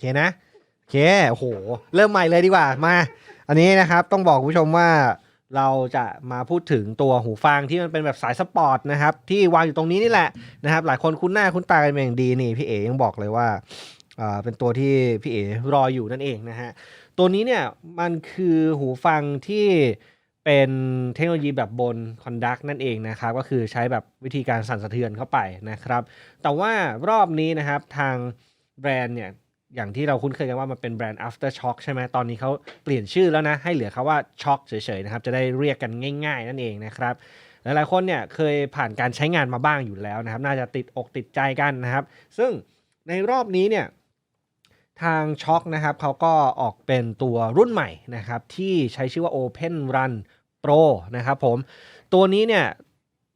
เคนะโอเคโอ้โห เริ่มใหม่เลยดีกว่ามา อันนี้นะครับต้องบอกคุณผู้ชมว่าเราจะมาพูดถึงตัวหูฟังที่มันเป็นแบบสายสปอร์ตนะครับ ที่วางอยู่ตรงนี้นี่แหละนะครับ หลายคนคุ้นหน้าคุ้นตากันเป็นอย่างดีนี่พี่เอ๋ยังบอกเลยว่าอ่าเป็นตัวที่พี่เอ๋รออยู่นั่นเองนะฮะ ตัวนี้เนี่ยมันคือหูฟังที่เป็นเทคโนโลยีแบบบนคอนดักนั่นเองนะครับ ก็คือใช้แบบวิธีการสั่นสะเทือนเข้าไปนะครับ แต่ว่ารอบนี้นะครับทางแบรนด์เนี่ย อย่างที่เราคุ้นเคยกันว่ามันเป็นแบรนด์ after shock ใช่ไหมตอนนี้เขาเปลี่ยนชื่อแล้วนะ ให้เหลือคาว่า shock เฉยๆนะครับ จะได้เรียกกันง่ายๆ นั่นเองนะครับ หลายๆคนเนี่ยเคยผ่านการใช้งานมาบ้างอยู่แล้วนะครับ น่าจะติดอกติดใจกันนะครับ ซึ่งในรอบนี้เนี่ยทางช็อคนะครับเขาก็ออกเป็นตัวรุ่นใหม่นะครับที่ใช้ชื่อว่า Open Run Pro นะครับผมตัวนี้เนี่ย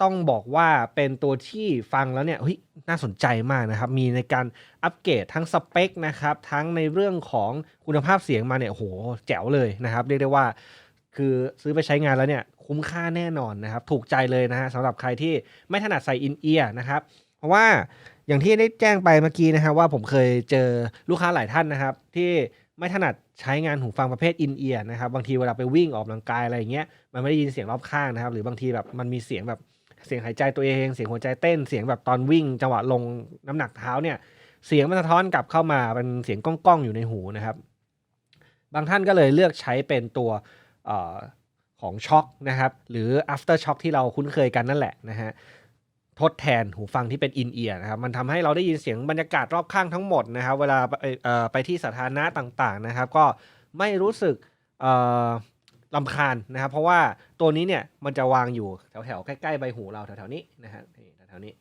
ต้องบอกว่าเป็นตัวที่ฟังแล้วเนี่ยเฮ้ยน่าสนใจมากนะครับ มีในการอัปเกรดทั้งสเปคนะครับ ทั้งในเรื่องของคุณภาพเสียงมาเนี่ยโหแจ๋วเลยนะครับ เรียกได้ว่า คือซื้อไปใช้งานแล้วเนี่ย คุ้มค่าแน่นอนนะครับ ถูกใจเลยนะฮะสำหรับใครที่ไม่ถนัดใส่อินเอียร์นะครับ เพราะว่าอย่างที่ได้แจ้งไปเมื่อกี้นะครับว่าผมเคยเจอลูกค้าหลายท่านนะครับ ที่ไม่ถนัดใช้งานหูฟังประเภทอินเอียร์นะครับ บางทีเวลาไปวิ่งออกกำลังกายอะไรอย่างเงี้ยมันไม่ได้ยินเสียงรอบข้างนะครับ หรือบางทีแบบมันมีเสียงแบบ เสียงหายใจตัวเอง เสียงหัวใจเต้น เสียงแบบตอนวิ่งจังหวะลงน้ำหนักเท้าเนี่ย เสียงมันสะท้อนกลับเข้ามาเป็นเสียงก้องๆอยู่ในหูนะครับ บางท่านก็เลยเลือกใช้เป็นตัวออของช็อคนะครับ หรือ after shock ที่เราคุ้นเคยกันนั่นแหละนะฮะทดแทนหูฟังที่เป็น in ear นะครับ มันทำให้เราได้ยินเสียงบรรยากาศรอบข้างทั้งหมดนะครับ เวลาไปไปที่สาธารณะต่างๆนะครับ ก็ไม่รู้สึกเลำคาญนะครับ เพราะว่าตัวนี้เนี่ยมันจะวางอยู่แถวๆใกล้ๆใบหูเราแถวๆนี้นะฮะแถวๆนี้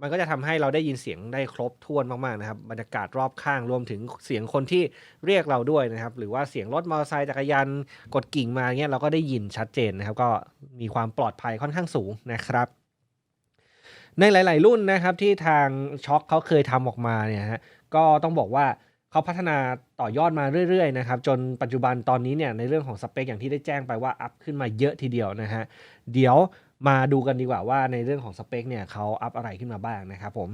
มันก็จะทำให้เราได้ยินเสียงได้ครบถ้วนมากๆนะครับบรรยากาศรอบข้างรวมถึงเสียงคนที่เรียกเราด้วยนะครับ หรือว่าเสียงรถมอเตอร์ไซค์จักรยานกดกิ่งมาเงี้ยเราก็ได้ยินชัดเจนนะครับ ก็มีความปลอดภัยค่อนข้างสูงนะครับ ในหลาย ๆ รุ่นนะครับที่ทางช็อคเขาเคยทำออกมาเนี่ยฮะก็ต้องบอกว่า เขาพัฒนาต่อยอดมาเรื่อยๆนะครับจนปัจจุบันตอนนี้เนี่ยในเรื่องของสเปคอย่างที่ได้แจ้งไปว่าอัพขึ้นมาเยอะทีเดียวนะฮะเดี๋ยวมาดูกันดีกว่าว่าในเรื่องของสเปคเนี่ยเขาอัพอะไรขึ้นมาบ้างนะครับผม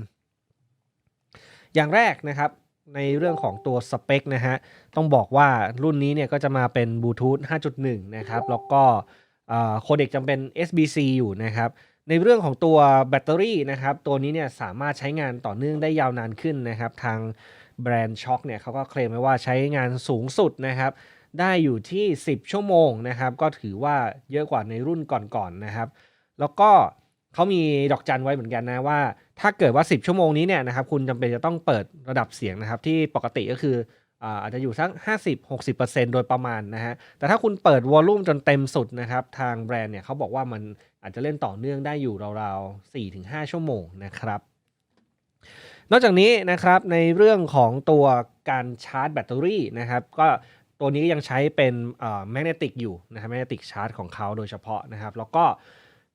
อย่างแรกนะครับในเรื่องของตัวสเปคนะฮะต้องบอกว่ารุ่นนี้เนี่ยก็จะมาเป็นบลูทูธ5.1 นะครับแล้วก็โคเด็กจำเป็น SBC อยู่นะครับในเรื่องของตัวแบตเตอรี่นะครับตัวนี้เนี่ยสามารถใช้งานต่อเนื่องได้ยาวนานขึ้นนะครับ ทาง แบรนด์ช็อคเนี่ยเขาก็เคลมไว้ว่าใช้งานสูงสุดนะครับได้อยู่ที่ 10 ชั่วโมงนะครับก็ถือว่าเยอะกว่าในรุ่นก่อนๆนะครับ แล้วก็เขามีดอกจันไว้เหมือนกันนะว่า ถ้าเกิดว่า 10 ชั่วโมงนี้เนี่ยนะครับคุณจำเป็นจะต้องเปิดระดับเสียงนะครับที่ปกติก็คืออาอาจจะอยู่สัก 50-60%โดยประมาณนะฮะ แต่ถ้าคุณเปิดวอลลุ่มจนเต็มสุดนะครับ ทางแบรนด์เนี่ยเขาบอกว่ามันอาจจะเล่นต่อเนื่องได้อยู่ราวๆ 4-5 ชั่วโมงนะครับ นอกจากนี้นะครับในเรื่องของตัวการชาร์จแบตเตอรี่นะครับก็ตัวนี้ก็ยังใช้เป็นแมกเนติกอยู่นะครับแมกเนติกชาร์จของเขาโดยเฉพาะนะครับ แล้วก็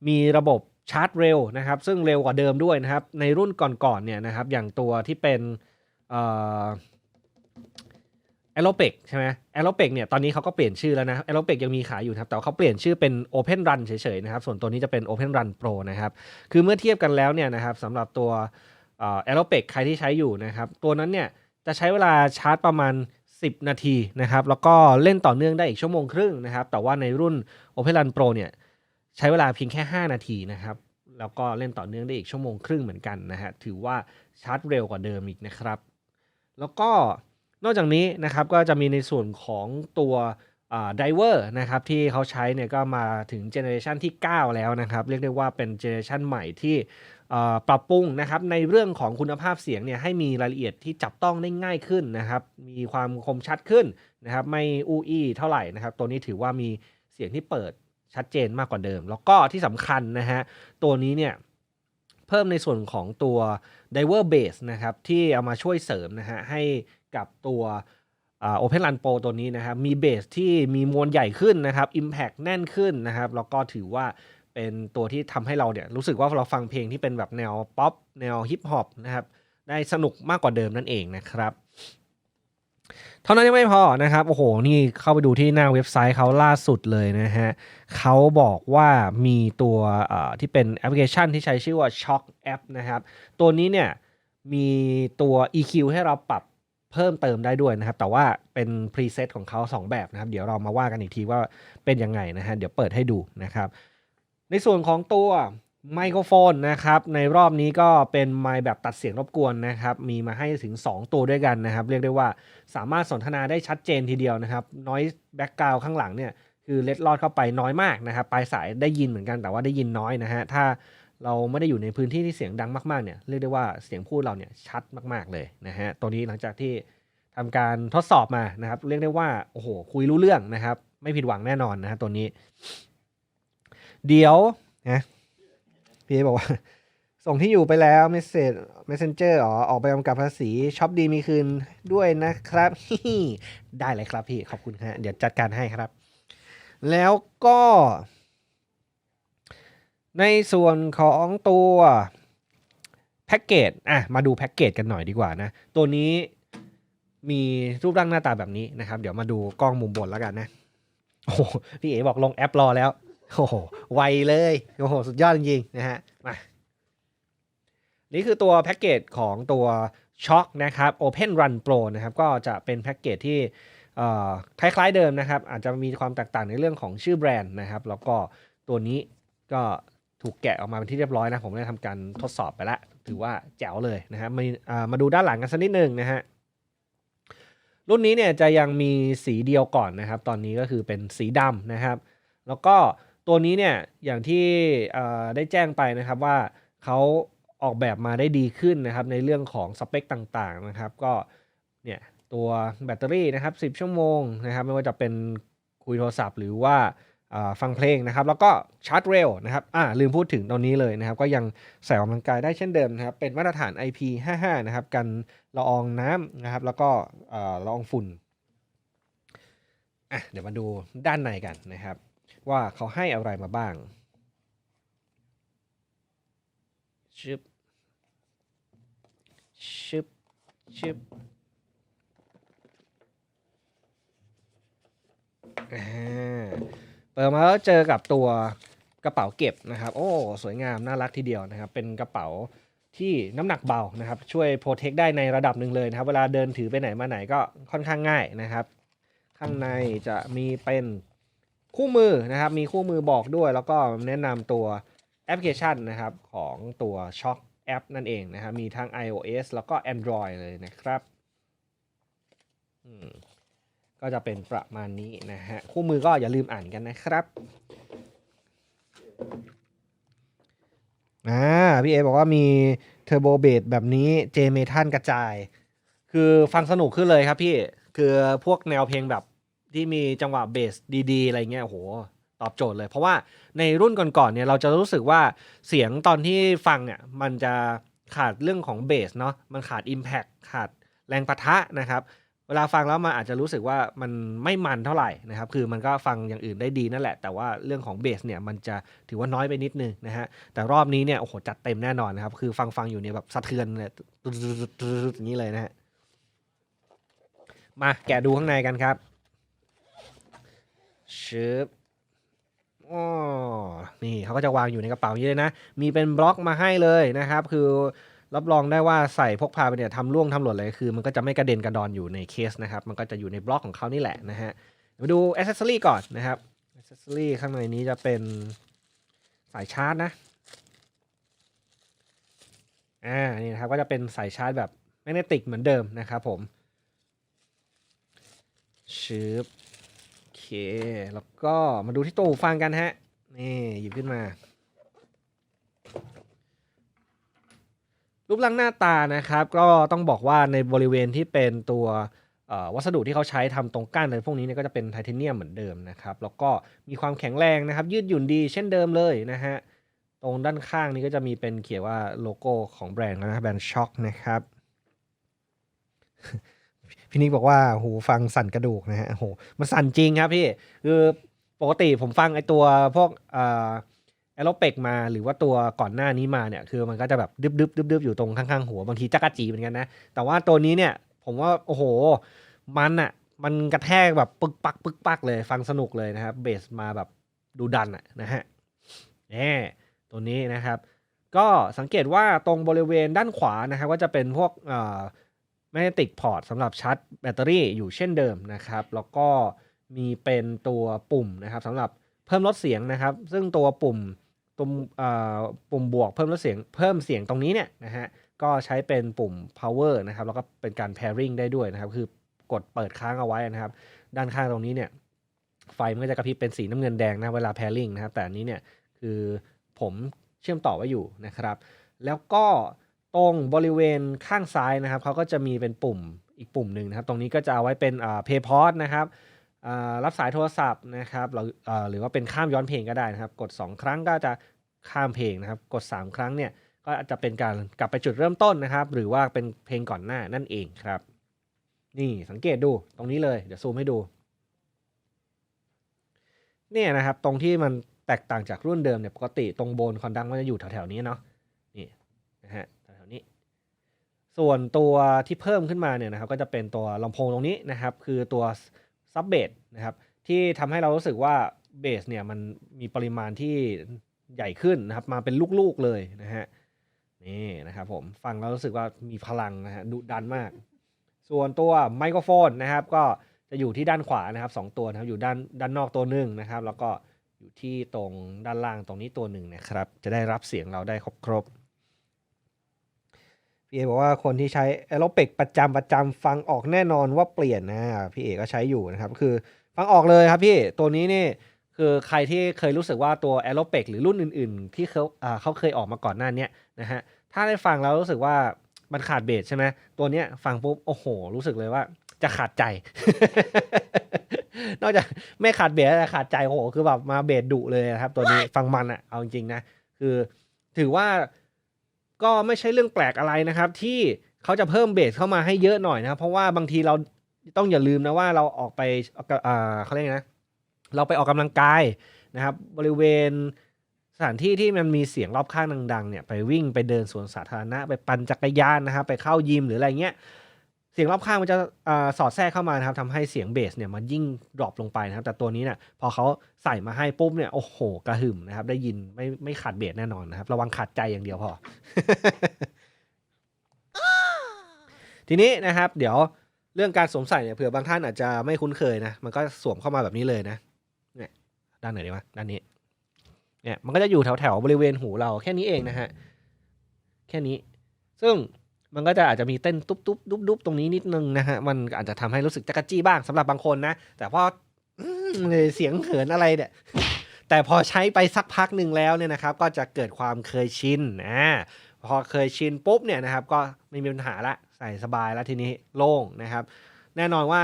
มีระบบชาร์จเร็วนะครับ ซึ่งเร็วกว่าเดิมด้วยนะครับ ในรุ่นก่อนๆเนี่ยนะครับ อย่างตัวที่เป็นแอโรเปกใช่ไหมแอโรเปกเนี่ยตอนนี้เขาก็เปลี่ยนชื่อแล้วนะแอโรเปกยังมีขายอยู่ครับแต่เขาเปลี่ยนชื่อเป็น Open Run เฉยๆนะครับ ส่วนตัวนี้จะเป็น Open Run Pro นะครับ คือเมื่อเทียบกันแล้วเนี่ยนะครับสำหรับตัว แอโรเปกใครที่ใช้อยู่นะครับ ตัวนั้นเนี่ยจะใช้เวลาชาร์จประมาณ 10 นาทีนะครับ แล้วก็เล่นต่อเนื่องได้อีกชั่วโมงครึ่งนะครับ แต่ว่าในรุ่น Open Run Pro เนี่ยใช้เวลาเพียงแค่ 5 นาทีนะครับ แล้วก็เล่นต่อเนื่องได้อีกชั่วโมงครึ่งเหมือนกันนะฮะ ถือว่าชาร์จเร็วกว่าเดิมอีกนะครับ แล้วก็นอกจากนี้นะครับก็จะมีในส่วนของตัว ไดเวอร์นะครับที่เขาใช้เนี่ยก็มาถึงเจเนอเรชันที่ 9 แล้วนะครับ เรียกได้ว่าเป็นเจเนอเรชันใหม่ที่ปรับปรุงนะครับในเรื่องของคุณภาพเสียงเนี่ยให้มีรายละเอียดที่จับต้องได้ง่ายขึ้นนะครับ มีความคมชัดขึ้นนะครับ ไม่อู้อี้เท่าไหร่นะครับ ตัวนี้ถือว่ามีเสียงที่เปิดชัดเจนมากกว่าเดิม แล้วก็ที่สำคัญนะฮะตัวนี้เนี่ยเพิ่มในส่วนของตัว Diver Base นะครับที่เอามาช่วยเสริมนะฮะให้กับตัว Open Run Pro ตัวนี้นะครับมีเบสที่มีมวลใหญ่ขึ้นนะครับ Impact แน่นขึ้นนะครับแล้วก็ถือว่าเป็นตัวที่ทำให้เราเนี่ยรู้สึกว่าเราฟังเพลงที่เป็นแบบแนวป๊อปแนวฮิปฮอปนะครับได้สนุกมากกว่าเดิมนั่นเองนะครับ เท่านั้นยังไม่พอนะครับโอ้โหนี่เข้าไปดูที่หน้าเว็บไซต์เขาล่าสุดเลยนะฮะเขาบอกว่ามีตัวที่เป็นแอปพลิเคชันที่ใช้ชื่อว่า Shock App นะครับตัวนี้เนี่ยมีตัว EQ ให้เราปรับ เพิ่มเติมได้ด้วยนะครับ แต่ว่าเป็นพรีเซตของเขาสองแบบนะครับ เดี๋ยวเรามาว่ากันอีกทีว่าเป็นยังไงนะฮะเดี๋ยวเปิดให้ดูนะครับ ในส่วนของตัวไมโครโฟนนะครับ ในรอบนี้ก็เป็นไมค์แบบตัดเสียงรบกวนนะครับ มีมาให้ถึง 2 ตัวด้วยกันนะครับ เรียกได้ว่าสามารถสนทนาได้ชัดเจนทีเดียวนะครับน้อยแบ็กกราวข้างหลังเนี่ยคือเล็ดลอดเข้าไปน้อยมากนะครับปลายสายได้ยินเหมือนกันแต่ว่าได้ยินน้อยนะฮะถ้า เราไม่ได้อยู่ในพื้นที่ที่เสียงดังมากๆเนี่ยเรียกได้ว่าเสียงพูดเราเนี่ยชัดมากๆเลยนะฮะตัวนี้หลังจากที่ทำการทดสอบมานะครับ เรียกได้ว่าโอ้โหคุยรู้เรื่องนะครับ ไม่ผิดหวังแน่นอนนะฮะตัวนี้ เดี๋ยวนะพี่บอกว่าส่งที่อยู่ไปแล้วเมสเซจ messenger อ๋อออกไปกำกับภาษีช็อปดีมีคืนด้วยนะครับ ได้เลยครับพี่ ขอบคุณฮะ เดี๋ยวจัดการให้ครับ แล้วก็ ในส่วนของตัวแพ็กเกจอะมาดูแพ็กเกจกันหน่อยดีกว่านะตัวนี้มีรูปร่างหน้าตาแบบนี้นะครับ เดี๋ยวมาดูกล้องมุมบนแล้วกันนะโอ้พี่เอ๋บอกลงแอปรอแล้วโอ้โหไวเลยโอ้โหสุดยอดจริงๆนะฮะมานี่คือตัวแพ็กเกจของตัวช็อคนะครับ Open Run Pro นะครับก็จะเป็นแพ็กเกจที่คล้ายๆเดิมนะครับ อาจจะมีความแตกต่างในเรื่องของชื่อแบรนด์นะครับ แล้วก็ตัวนี้ก็ ถูกแกะออกมาเป็นที่เรียบร้อยนะ ผมได้ทำการทดสอบไปแล้วถือว่าแจ๋วเลยนะครับมามาดูด้านหลังกันสักนิดหนึ่งนะฮะรุ่นนี้เนี่ยจะยังมีสีเดียวก่อนนะครับ ตอนนี้ก็คือเป็นสีดำนะครับ แล้วก็ตัวนี้เนี่ยอย่างที่ได้แจ้งไปนะครับว่าเขาออกแบบมาได้ดีขึ้นนะครับ ในเรื่องของสเปคต่างๆนะครับ ก็เนี่ยตัวแบตเตอรี่นะครับ 10 ชั่วโมงนะครับ ไม่ว่าจะเป็นคุยโทรศัพท์หรือว่า ฟังเพลงนะครับ แล้วก็ชาร์จเร็วนะครับอ่าลืมพูดถึงตรงนี้เลยนะครับ ก็ยังใส่ออกกำลังกายได้เช่นเดิมนะครับ เป็นมาตรฐาน IP55 นะครับกันละอองน้ำนะครับ แล้วก็เอ่อละอองฝุ่นอะเดี๋ยวมาดูด้านในกันนะครับ ว่าเขาให้อะไรมาบ้างชึบชึบชึบอ่า เปิดมาแล้วเจอกับตัวกระเป๋าเก็บนะครับ โอ้ สวยงามน่ารักทีเดียวนะครับ เป็นกระเป๋าที่น้ำหนักเบานะครับ ช่วยโปรเทคได้ในระดับหนึ่งเลยนะครับ เวลาเดินถือไปไหนมาไหนก็ค่อนข้างง่ายนะครับ ข้างในจะมีเป็นคู่มือนะครับ มีคู่มือบอกด้วย แล้วก็แนะนำตัวแอปพลิเคชันนะครับของตัว Shock แอปนั่นเองนะครับ มีทั้ง iOS แล้วก็ Android เลยนะครับ อืม ก็จะเป็นประมาณนี้นะฮะคู่มือก็อย่าลืมอ่านกันนะครับอ่าพี่เอบอกว่ามีเทอร์โบเบสแบบนี้เจเมทันกระจาย คือฟังสนุกขึ้นเลยครับพี่ คือพวกแนวเพลงแบบที่มีจังหวะเบสดีๆ อะไรเงี้ยโอ้โหตอบโจทย์เลย เพราะว่าในรุ่นก่อนๆเนี่ยเราจะรู้สึกว่าเสียงตอนที่ฟังเนี่ยมันจะขาดเรื่องของเบสเนาะมันขาด Impact ขาดแรงปะทะนะครับ เวลาฟังแล้วมันอาจจะรู้สึกว่ามันไม่มันเท่าไหร่นะครับ คือมันก็ฟังอย่างอื่นได้ดีนั่นแหละ แต่ว่าเรื่องของเบสเนี่ยมันจะถือว่าน้อยไปนิดนึงนะฮะ แต่รอบนี้เนี่ยโอ้โหจัดเต็มแน่นอนนะครับ คือฟังฟังอยู่เนี่ยแบบสะเทือนเลยอย่างนี้เลยนะฮะ มาแกะดูข้างในกันครับชึบอ๋อนี่เขาก็จะวางอยู่ในกระเป๋านี้เลยนะ มีเป็นบล็อกมาให้เลยนะครับ คือ รับรองได้ว่าใส่พกพาไปเนี่ยทำร่วงทำหล่นอะไรคือ มันก็จะไม่กระเด็นกระดอนอยู่ในเคสนะครับ มันก็จะอยู่ในบล็อกของเขานี่แหละนะฮะมาดูอ c เซสซอรีก่อนนะครับอ c เซสซอรีข้างในนี้จะเป็นสายชาร์จนะอ่านี่นะครับก็จะเป็นสายชาร์จแบบแมกเนติกเหมือนเดิมนะครับผมชืบโอเค แล้วก็มาดูที่ตัวหูฟังกันฮะ นี่หยิบขึ้นมา รูปร่างหน้าตานะครับ ก็ต้องบอกว่าในบริเวณที่เป็นตัววัสดุที่เขาใช้ทำตรงก้านอะไรพวกนี้เนี่ยก็จะเป็นไทเทเนียมเหมือนเดิมนะครับแล้วก็มีความแข็งแรงนะครับ ยืดหยุ่นดีเช่นเดิมเลยนะฮะตรงด้านข้างนี้ก็จะมีเป็นเขียนว่าโลโก้ของแบรนด์นะแบรนด์ช็อคนะครับพี่นิกบอกว่าหูฟังสั่นกระดูกนะฮะโอ้โหมันสั่นจริงครับพี่คือปกติผมฟังไอตัวพวกอ่อ แอโรเปกมาหรือว่าตัวก่อนหน้านี้มาเนี่ยคือมันก็จะแบบดึบดึบดึบดึบอยู่ตรงข้างๆหัวบางทีจักรจีเหมือนกันนะ แต่ว่าตัวนี้เนี่ยผมว่าโอ้โหมันอะมันกระแทกแบบปึกปักปึกปักเลยฟังสนุกเลยนะครับเบสมาแบบดูดันอะนะฮะแหมตัวนี้นะครับ ก็สังเกตว่าตรงบริเวณด้านขวานะครับก็จะเป็นพวกเอ่อ Magnetic Port สำหรับชาร์จแบตเตอรี่อยู่เช่นเดิมนะครับ แล้วก็มีเป็นตัวปุ่มนะครับสำหรับเพิ่มลดเสียงนะครับ ซึ่งตัวปุ่ม ตรงอ่าปุ่มบวกเพิ่มลดเสียงเพิ่มเสียงตรงนี้เนี่ยนะฮะก็ใช้เป็นปุ่ม power นะครับแล้วก็เป็นการ pairing ได้ด้วยนะครับ คือกดเปิดค้างเอาไว้นะครับ ด้านข้างตรงนี้เนี่ยไฟมันก็จะกระพริบเป็นสีน้ำเงินแดงนะเวลา pairing นะครับแต่อันนี้เนี่ยคือผมเชื่อมต่อไว้อยู่นะครับ แล้วก็ตรงบริเวณข้างซ้ายนะครับเขาก็จะมีเป็นปุ่มอีกปุ่มหนึ่งนะครับ ตรงนี้ก็จะเอาไว้เป็นอ่า play pause นะครับ รับสายโทรศัพท์นะครับหรืออ่าหรือว่าเป็นข้ามย้อนเพลงก็ได้นะครับ กด 2 ครั้งก็จะข้ามเพลงนะครับ กด 3 ครั้งเนี่ยก็จะเป็นการกลับไปจุดเริ่มต้นนะครับ หรือว่าเป็นเพลงก่อนหน้านั่นเองครับ นี่สังเกตดูตรงนี้เลยเดี๋ยวซูมให้ดู เนี่ยนะครับตรงที่มันแตกต่างจากรุ่นเดิมเนี่ยปกติตรงโบนคอนดังมันจะอยู่แถวๆนี้เนาะนี่นะฮะแถวๆนี้ ส่วนตัวที่เพิ่มขึ้นมาเนี่ยนะครับ ก็จะเป็นตัวลำโพงตรงนี้นะครับ คือตัว ซับเบสนะครับที่ทำให้เรารู้สึกว่าเบสเนี่ยมันมีปริมาณที่ใหญ่ขึ้นนะครับมาเป็นลูกๆเลยนะฮะนี่นะครับผมฟังแล้วรู้สึกว่ามีพลังนะฮะดุดันมาก ส่วนตัวไมโครโฟนนะครับ ก็จะอยู่ที่ด้านขวานะครับสองตัวนะครับอยู่ด้านด้านนอกตัวหนึ่งนะครับ แล้วก็อยู่ที่ตรงด้านล่างตรงนี้ตัวหนึ่งนะครับ จะได้รับเสียงเราได้ครบครบ พี่เอบอกว่าคนที่ใช้ a e r o p e c ประจำประจำฟังออกแน่นอนว่าเปลี่ยนนะพี่เอก็ใช้อยู่นะครับ คือฟังออกเลยครับพี่ตัวนี้นี่คือใครที่เคยรู้สึกว่าตัว a e r o p e c หรือรุ่นอื่น ๆ ที่เขาเขาเคยออกมาก่อนหน้านี้นะฮะถ้าได้ฟังแล้วรู้สึกว่ามันขาดเบสใช่ไหมตัวเนี้ยฟังปุ๊บโอ้โห รู้สึกเลยว่าจะขาดใจ นอกจากไม่ขาดเบสแต่ขาดใจโอ้โหคือแบบมาเบสดุเลยนะครับ ตัวนี้ฟังมันอะเอาจริงๆนะคือถือว่า ก็ไม่ใช่เรื่องแปลกอะไรนะครับ ที่เขาจะเพิ่มเบสเข้ามาให้เยอะหน่อยนะเพราะว่าบางทีเราต้องอย่าลืมนะว่าเราออกไปเขาเรียกนะเราไปออกกำลังกายนะครับ บริเวณสถานที่ที่มันมีเสียงรอบข้างดังๆเนี่ยไปวิ่งไปเดินสวนสาธารณะไปปั่นจักรยานนะครับ ไปเข้ายิมหรืออะไรเงี้ย เสียงรอบข้างมันจะอาสอดแทรกเข้ามานะครับทำให้เสียงเบสเนี่ยมันยิ่งดรอปลงไปนะครับ แต่ตัวนี้เนี่ยพอเขาใส่มาให้ปุ๊บเนี่ยโอ้โหกระหึ่มนะครับ ได้ยินไม่ไม่ขาดเบสแน่นอนนะครับ ระวังขาดใจอย่างเดียวพอ ทีนี้นะครับ เดี๋ยวเรื่องการสวมใส่เนี่ยเผื่อบางท่านอาจจะไม่คุ้นเคยนะ มันก็สวมเข้ามาแบบนี้เลยนะเนี่ยด้านไหนดีวะด้านนี้ เนี่ยมันก็จะอยู่แถวแถวๆบริเวณหูเราแค่นี้เองนะฮะแค่นี้ ซึ่ง มันก็จะอาจจะมีเต้นตุ๊บตุ๊บดุบดุบตรงนี้นิดนึงนะฮะ มันอาจจะทำให้รู้สึกจักรจี้บ้างสำหรับบางคนนะ แต่พอเสียงเหินอะไรเนี่ย แต่พอใช้ไปสักพักหนึ่งแล้วเนี่ยนะครับ ก็จะเกิดความเคยชินนะพอเคยชินปุ๊บเนี่ยนะครับ ก็ไม่มีปัญหาละใส่สบายแล้วทีนี้โล่งนะครับ แน่นอนว่า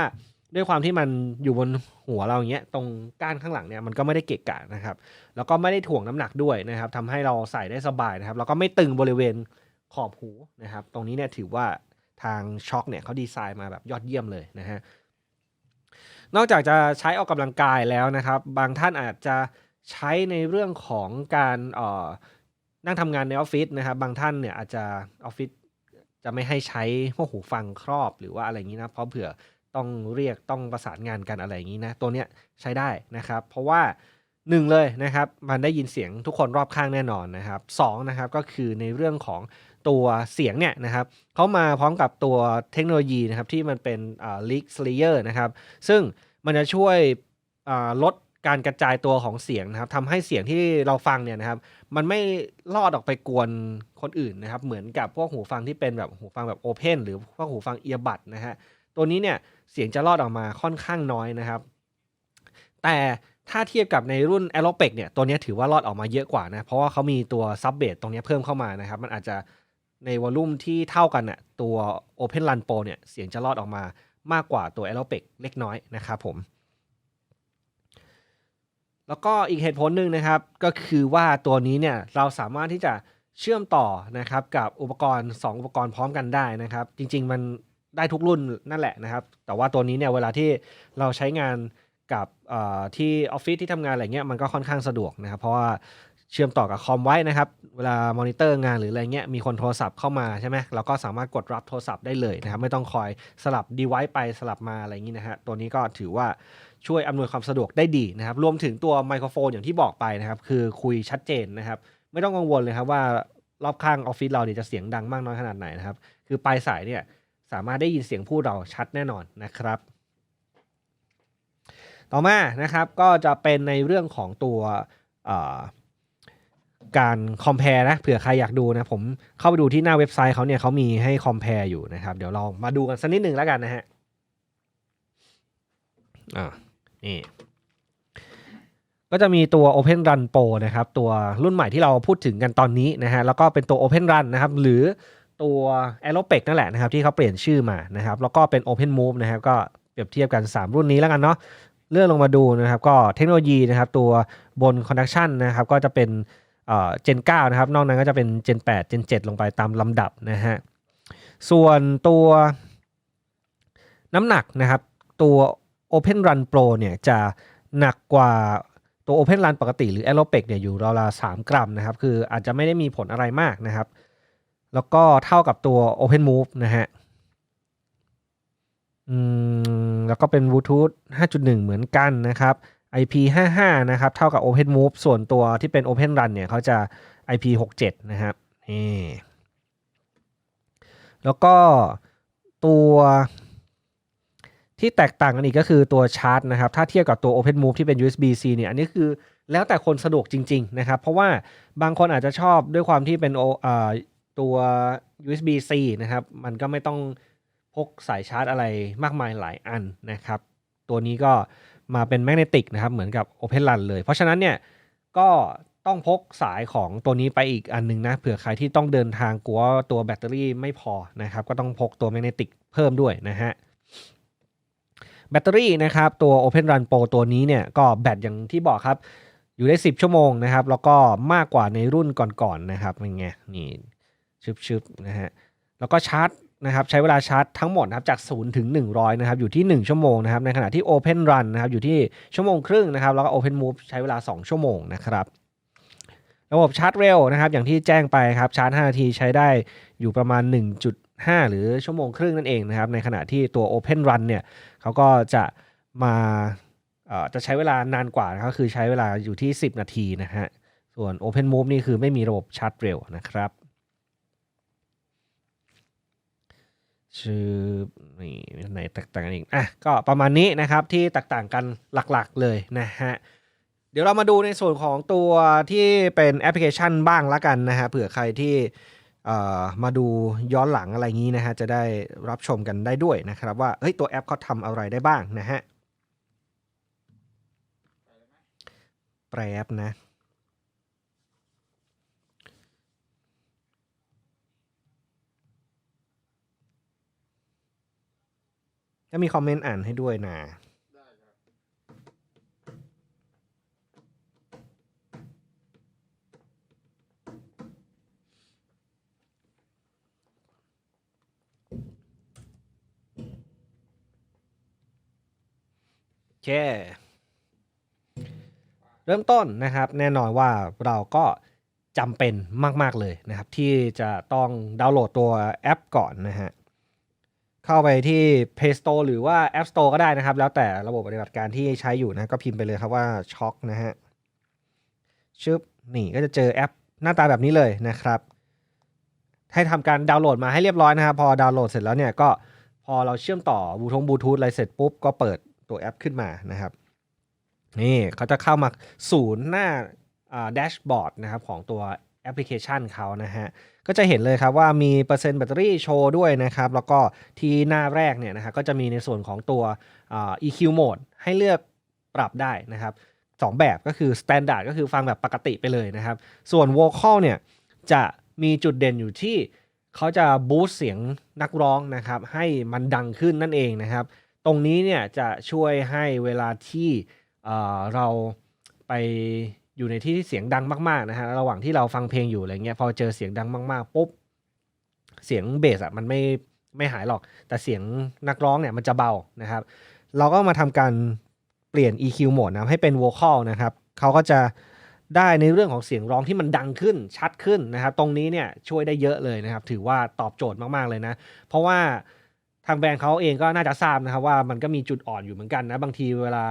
ด้วยความที่มันอยู่บนหัวเราอย่างเงี้ยตรงก้านข้างหลังเนี่ยมันก็ไม่ได้เกะกะนะครับ แล้วก็ไม่ได้ถ่วงน้ำหนักด้วยนะครับทำให้เราใส่ได้สบายนะครับแล้วก็ไม่ตึงบริเวณ ขอบหูนะครับ ตรงนี้เนี่ยถือว่าทางช็อคเนี่ยเขาดีไซน์มาแบบยอดเยี่ยมเลยนะฮะนอกจากจะใช้ออกกำลังกายแล้วนะครับ บางท่านอาจจะใช้ในเรื่องของการออนั่งทำงานในออฟฟิศนะครับ บางท่านเนี่ยอาจจะออฟฟิศจะไม่ให้ใช้พวกหูฟังครอบหรือว่าอะไรอย่างนี้นะ เพราะเผื่อต้องเรียกต้องประสานงานกันอะไรอย่างนี้นะ ตัวเนี้ยใช้ได้นะครับ เพราะว่า หนึ่งเลยนะครับมันได้ยินเสียงทุกคนรอบข้างแน่นอนนะครับสองนะครับก็คือในเรื่องของตัวเสียงเนี่ยนะครับเขามาพร้อมกับตัวเทคโนโลยีนะครับที่มันเป็นอ่า leak slayer นะครับซึ่งมันจะช่วยลดการกระจายตัวของเสียงนะครับทำให้เสียงที่เราฟังเนี่ยนะครับ มันไม่ลอดออกไปกวนคนอื่นนะครับ เหมือนกับพวกหูฟังที่เป็นแบบหูฟังแบบโอเพนหรือพวกหูฟังเอียบัดนะฮะตัวนี้เนี่ยเสียงจะลอดออกมาค่อนข้างน้อยนะครับ แต่ ถ้าเทียบกับในรุ่น a e r o p e c เนี่ยตัวนี้ถือว่ารอดออกมาเยอะกว่านะเพราะว่าเขามีตัวซับเบสตรงนี้เพิ่มเข้ามานะครับ มันอาจจะในวอลลุ่มที่เท่ากันน่ะตัว Open Run Pro เนี่ยเสียงจะรอดออกมามากกว่าตัว a e r o p e c เล็กน้อยนะครับผม แล้วก็อีกเหตุผลหนึ่งนะครับ ก็คือว่าตัวนี้เนี่ยเราสามารถที่จะเชื่อมต่อนะครับกับอุปกรณ์ 2 อุปกรณ์พร้อมกันได้นะครับ จริง ๆ มันได้ทุกรุ่นนั่นแหละนะครับ แต่ว่าตัวนี้เนี่ยเวลาที่เราใช้งาน กับที่ออฟฟิศที่ทำงานอะไรเงี้ยมันก็ค่อนข้างสะดวกนะครับ เพราะว่าเชื่อมต่อกับคอมไว้นะครับ เวลามอนิเตอร์งานหรืออะไรเงี้ยมีคนโทรศัพท์เข้ามาใช่ไหมเราก็สามารถกดรับโทรศัพท์ได้เลยนะครับ ไม่ต้องคอยสลับดีไว c e ไปสลับมาอะไรอย่างนี้นะฮะตัวนี้ก็ถือว่าช่วยอำนวยความสะดวกได้ดีนะครับ รวมถึงตัวไมโครโฟนอย่างที่บอกไปนะครับ คือคุยชัดเจนนะครับ ไม่ต้องกังวลเลยครับว่ารอบข้างออฟฟิศเราเนี่ยจะเสียงดังมากน้อยขนาดไหนนะครับ คือปลายสายเนี่ยสามารถได้ยินเสียงพูดเราชัดแน่นอนนะครับ ต่อมานะครับก็จะเป็นในเรื่องของตัวการคอมเพลนะเผื่อใครอยากดูนะ ผมเข้าไปดูที่หน้าเว็บไซต์เขาเนี่ยเขามีให้คอมเพลอยู่นะครับ เดี๋ยวลองมาดูกันสักนิดหนึ่งแล้วกันนะฮะอ่านี่ก็จะมีตัว Open Run Pro นะครับ ตัวรุ่นใหม่ที่เราพูดถึงกันตอนนี้นะฮะแล้วก็เป็นตัว Open Run นะครับ หรือตัว a e r o p e c นั่นแหละนะครับ ที่เขาเปลี่ยนชื่อมานะครับ แล้วก็เป็น Open Move นะครับ ก็เปรียบเทียบกัน 3 รุ่นนี้แล้วกันเนาะ เลื่อนลงมาดูนะครับ ก็เทคโนโลยีนะครับ ตัวบน Conduction นะครับ ก็จะเป็นเอ่อ Gen 9นะครับ นอกนั้นก็จะเป็น Gen 8 Gen 7ลงไปตามลำดับนะฮะส่วนตัวน้ำหนักนะครับ ตัว Open Run Pro เนี่ยจะหนักกว่าตัว Open Run ปกติหรือ a e r o p e c เนี่ยอยู่ราวๆ3กรัมนะครับ คืออาจจะไม่ได้มีผลอะไรมากนะครับ แล้วก็เท่ากับตัว Open Move นะฮะ อืมแล้วก็เป็น Bluetooth 5.1 เหมือนกันนะครับ IP55 นะครับเท่ากับ Open Move ส่วนตัวที่เป็น Open Run เนี่ยเขาจะ IP67 นะครับนี่แล้วก็ตัวที่แตกต่างกันอีกก็คือตัวชาร์จนะครับ ถ้าเทียบกับตัว Open Move ที่เป็น USB-C เนี่ยอันนี้คือแล้วแต่คนสะดวกจริง ๆ นะครับ เพราะว่าบางคนอาจจะชอบด้วยความที่เป็นโอตัว USB-C นะครับ มันก็ไม่ต้อง พกสายชาร์จอะไรมากมายหลายอันนะครับ ตัวนี้ก็มาเป็นแมกเนติกนะครับ เหมือนกับ Open Run เลย เพราะฉะนั้นเนี่ยก็ต้องพกสายของตัวนี้ไปอีกอันหนึงนะเผื่อใครที่ต้องเดินทางกลัวตัวแบตเตอรี่ไม่พอนะครับ ก็ต้องพกตัวแมกเนติกเพิ่มด้วยนะฮะแบตเตอรี่นะครับตัว Open Run Pro ตัวนี้เนี่ยก็แบตอย่างที่บอกครับ อยู่ได้ 10 ชั่วโมงนะครับ แล้วก็มากกว่าในรุ่นก่อนๆนะครับเป็นไงนี่ชึบๆนะฮะแล้วก็ชาร์จ นะครับใช้เวลาชาร์จทั้งหมดนะครับจาก 0 ถึง 100 นะครับอยู่ที่ 1 ชั่วโมงนะครับในขณะที่ Open Run นะครับอยู่ที่ชั่วโมงครึ่งนะครับแล้วก็ Open Move ใช้เวลา 2 ชั่วโมงนะครับระบบชาร์จเร็วนะครับอย่างที่แจ้งไปครับชาร์จ 5 นาทีใช้ได้อยู่ประมาณ 1.5 หรือชั่วโมงครึ่งนั่นเองนะครับในขณะที่ตัว Open Run เนี่ยเขาก็จะมาจะใช้เวลานานกว่านะครับคือใช้เวลาอยู่ที่ 10 นาทีนะฮะส่วน Open Move นี่คือไม่มีระบบชาร์จเร็วนะครับ ชื่อนี่ไหนแตกต่างกันอีกอะก็ประมาณนี้นะครับที่แตกต่างกันหลักๆเลยนะฮะเดี๋ยวเรามาดูในส่วนของตัวที่เป็นแอปพลิเคชันบ้างละกันนะฮะเผื่อใครที่เอ่อมาดูย้อนหลังอะไรงี้นะฮะจะได้รับชมกันได้ด้วยนะครับว่าเฮ้ยตัวแอปเขาทำอะไรได้บ้างนะฮะแปรแอปนะ จะมีคอมเมนต์อ่านให้ด้วยนะโอเคเริ่มต้นนะครับแน่นอนว่าเราก็จำเป็นมาก ๆ เลยนะครับ ที่จะต้องดาวน์โหลดตัวแอปก่อนนะฮะ เข้าไปที่ Play Store หรือว่า App Store ก็ได้นะครับ แล้วแต่ระบบปฏิบัติการที่ใช้อยู่นะ ก็พิมพ์ไปเลยครับว่าช็อคนะฮะชึบนี่ก็จะเจอแอปหน้าตาแบบนี้เลยนะครับ ให้ทำการดาวน์โหลดมาให้เรียบร้อยนะครับ พอดาวน์โหลดเสร็จแล้วเนี่ยก็พอเราเชื่อมต่อบูทงบลูทูธอะไรเสร็จปุ๊บ ก็เปิดตัวแอปขึ้นมานะครับ นี่เขาจะเข้ามาศูนย์หน้าแดชบอร์ดนะครับของตัว แอปพลิเคชันเขานะฮะ ก็จะเห็นเลยครับว่ามีเปอร์เซ็นต์แบตเตอรี่โชว์ด้วยนะครับ แล้วก็ที่หน้าแรกเนี่ยนะฮะก็จะมีในส่วนของตัว EQ mode ให้เลือกปรับได้นะครับสองแบบก็คือ standard ก็คือฟังแบบปกติไปเลยนะครับ ส่วน vocal เนี่ยจะมีจุดเด่นอยู่ที่เขาจะบูสต์เสียงนักร้องนะครับ ให้มันดังขึ้นนั่นเองนะครับ ตรงนี้เนี่ยจะช่วยให้เวลาที่เเราไป อยู่ในที่ที่เสียงดังมากๆนะฮะระหว่างที่เราฟังเพลงอยู่อะไรเงี้ยพอเจอเสียงดังมากๆปุ๊บเสียงเบสอะมันไม่ไม่หายหรอก แต่เสียงนักร้องเนี่ยมันจะเบานะครับ เราก็มาทำการเปลี่ยน EQ โหมดนะให้เป็น vocal นะครับเขาก็จะได้ในเรื่องของเสียงร้องที่มันดังขึ้นชัดขึ้นนะครับ ตรงนี้เนี่ยช่วยได้เยอะเลยนะครับ ถือว่าตอบโจทย์มากๆเลยนะ เพราะว่าทางแบรนด์เขาเองก็น่าจะทราบนะครับว่ามันก็มีจุดอ่อนอยู่เหมือนกันนะ บางทีเวลา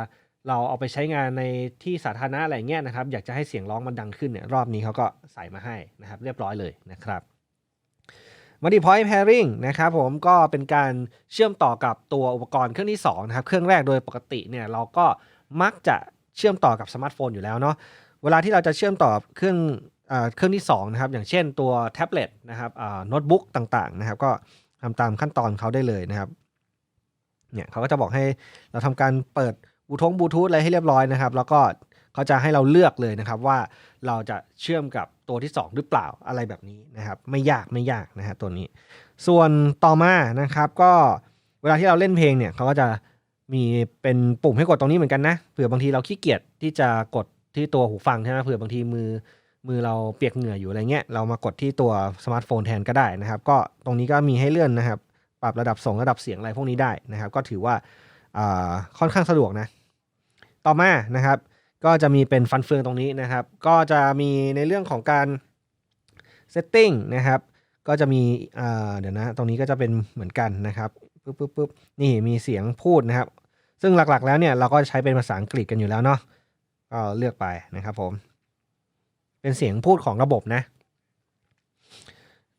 เราเอาไปใช้งานในที่สาธารณะอะไรเงี้ยนะครับ อยากจะให้เสียงร้องมันดังขึ้นเนี่ยรอบนี้เขาก็ใส่มาให้นะครับ เรียบร้อยเลยนะครับ Multi Point Pairing นะครับผมก็เป็นการเชื่อมต่อกับตัวอุปกรณ์เครื่องที่2นะครับเครื่องแรกโดยปกติเนี่ยเราก็มักจะเชื่อมต่อกับสมาร์ทโฟนอยู่แล้วเนาะเวลาที่เราจะเชื่อมต่อเครื่องเอเครื่องที่2นะครับอย่างเช่นตัวแท็บเล็ตนะครับโน้ตบุ๊กต่างๆนะครับก็ทำตามขั้นตอนเขาได้เลยนะครับเนี่ยเขาก็จะบอกให้เราทำการเปิด บูทงบลูทูธอะไรให้เรียบร้อยนะครับ แล้วก็เขาจะให้เราเลือกเลยนะครับว่าเราจะเชื่อมกับตัวที่ 2 หรือเปล่าอะไรแบบนี้นะครับ ไม่ยากไม่ยากนะฮะตัวนี้ ส่วนต่อมานะครับก็เวลาที่เราเล่นเพลงเนี่ยเขาก็จะมีเป็นปุ่มให้กดตรงนี้เหมือนกันนะเผื่อบางทีเราขี้เกียจที่จะกดที่ตัวหูฟังใช่ไหมเผื่อบางทีมือมือเราเปียกเหงื่ออยู่อะไรเงี้ยเรามากดที่ตัวสมาร์ทโฟนแทนก็ได้นะครับ ก็ตรงนี้ก็มีให้เลื่อนนะครับ ปรับระดับส่งระดับเสียงอะไรพวกนี้ได้นะครับ ก็ถือว่าค่อนข้างสะดวกนะ ต่อมานะครับ ก็จะมีเป็นฟันเฟืองตรงนี้นะครับ ก็จะมีในเรื่องของการ setting นะครับ ก็จะมีเดี๋ยวนะ ตรงนี้ก็จะเป็นเหมือนกันนะครับปุ๊บปุ๊บปุ๊บนี่มีเสียงพูดนะครับ ซึ่งหลักๆ แล้วเนี่ยเราก็ใช้เป็นภาษาอังกฤษกันอยู่แล้วเนาะก็เลือกไปนะครับผม เป็นเสียงพูดของระบบนะ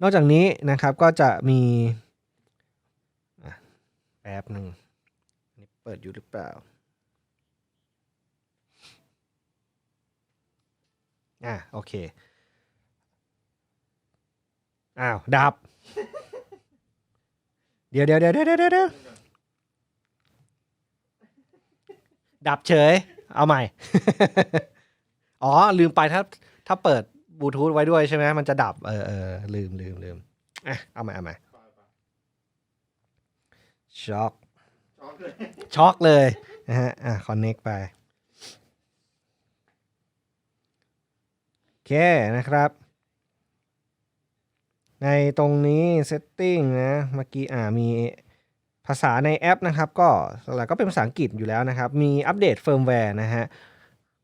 นอกจากนี้นะครับก็จะมีแป๊บหนึ่งนี่เปิดอยู่หรือเปล่า อะโอเค อ้าวดับ เดี๋ยวเดี๋ยวเดี๋ยวเดี๋ยวเดี๋ยวเดี๋ยวดับเฉย เอาใหม่ อ๋อ ลืมไปถ้าถ้าเปิดบลูทูธไว้ด้วยใช่ไหมมันจะดับ เออเออลืมลืมลืมอะเอาใหม่เอาใหม่ช็อกช็อกเลยช็อกเลยนะฮะอะคอนเน็กไป โอ เคนะครับ ในตรงนี้ setting นะเมื่อกี้อ่ามีภาษาในแอปนะครับ ก็หลักก็เป็นภาษาอังกฤษอยู่แล้วนะครับ มีอัปเดตเฟิร์มแวร์นะฮะ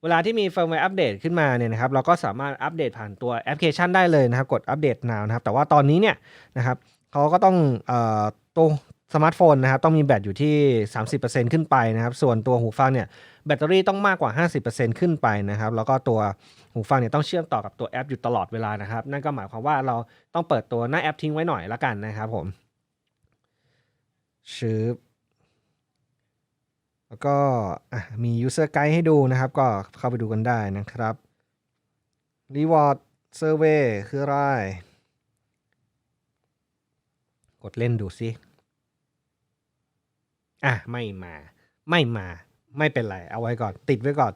เวลาที่มีเฟิร์มแวร์อัปเดตขึ้นมาเนี่ยนะครับเราก็สามารถอัปเดตผ่านตัวแอปพลิเคชันได้เลยนะครับ กดอัปเดต now นะครับ แต่ว่าตอนนี้เนี่ยนะครับเขาก็ต้องเอ่อตัว สมาร์ทโฟนนะครับต้องมีแบตอยู่ที่ 30%ขึ้นไปนะครับ ส่วนตัวหูฟังเนี่ยแบตเตอรี่ต้องมากกว่า 50%ขึ้นไปนะครับ แล้วก็ตัวหูฟังเนี่ยต้องเชื่อมต่อกับตัวแอปอยู่ตลอดเวลานะครับ นั่นก็หมายความว่าเราต้องเปิดตัวหน้าแอปทิ้งไว้หน่อยละกันนะครับผมชืบแล้วก็มี user guide ให้ดูนะครับ ก็เข้าไปดูกันได้นะครับ reward survey คืออะไร กดเล่นดูสิ อะไม่มา ไม่มา ไม่เป็นไร เอาไว้ก่อน ติดไว้ก่อน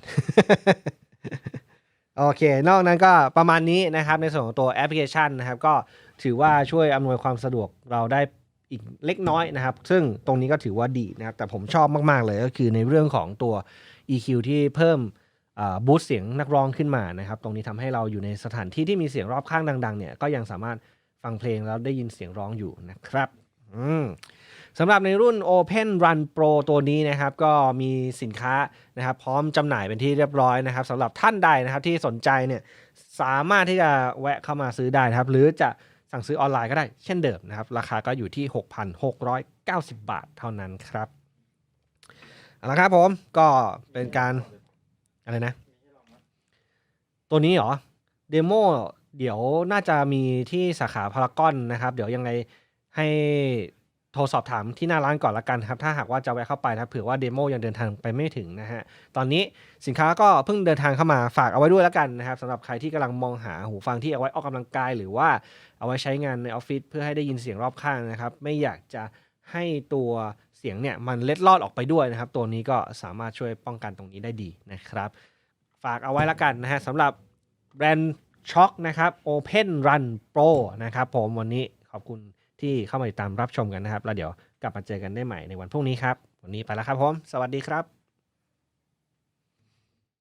โอเค นอกนั้นก็ประมาณนี้นะครับ ในส่วนของตัวแอปพลิเคชันนะครับ ก็ถือว่าช่วยอำนวยความสะดวกเราได้อีกเล็กน้อยนะครับ ซึ่งตรงนี้ก็ถือว่าดีนะครับ แต่ผมชอบมากๆเลยก็คือในเรื่องของตัว EQ ที่เพิ่มบูสต์เสียงนักร้องขึ้นมานะครับ ตรงนี้ทำให้เราอยู่ในสถานที่ที่มีเสียงรอบข้างดัง ๆ เนี่ย ก็ยังสามารถฟังเพลงแล้วได้ยินเสียงร้องอยู่นะครับ อืม สำหรับในรุ่น Open Run Pro ตัวนี้นะครับก็มีสินค้านะครับพร้อมจำหน่ายเป็นที่เรียบร้อยนะครับสำหรับท่านใดนะครับที่สนใจเนี่ยสามารถที่จะแวะเข้ามาซื้อได้นะครับ หรือจะสั่งซื้อออนไลน์ก็ได้เช่นเดิมนะครับ ราคาก็อยู่ที่ 6,690 บาทเท่านั้นครับเอาละครับผมก็เป็นการอะไรนะ ตัวนี้เหรอ เดโมเดี๋ยวน่าจะมีที่สาขาพารากอนนะครับ เดี๋ยวยังไงให้ โทรสอบถามที่หน้าร้านก่อนละกันครับ ถ้าหากว่าจะแวะเข้าไปนะเผื่อว่าเดโมยังเดินทางไปไม่ถึงนะฮะ ตอนนี้สินค้าก็เพิ่งเดินทางเข้ามาฝากเอาไว้ด้วยละกันนะครับสำหรับใครที่กำลังมองหาหูฟังที่เอาไว้ออกกำลังกาย หรือว่าเอาไว้ใช้งานในออฟฟิศเพื่อให้ได้ยินเสียงรอบข้างนะครับ ไม่อยากจะให้ตัวเสียงเนี่ยมันเล็ดลอดออกไปด้วยนะครับ ตัวนี้ก็สามารถช่วยป้องกันตรงนี้ได้ดีนะครับ ฝากเอาไว้ละกันนะฮะสำหรับแบรนด์ช็อคนะครับ Open Run Pro นะครับผมวันนี้ขอบคุณ ที่เข้ามาติดตามรับชมกันนะครับ แล้วเดี๋ยวกลับมาเจอกันได้ใหม่ในวันพรุ่งนี้ครับ วันนี้ไปแล้วครับผม สวัสดีครับ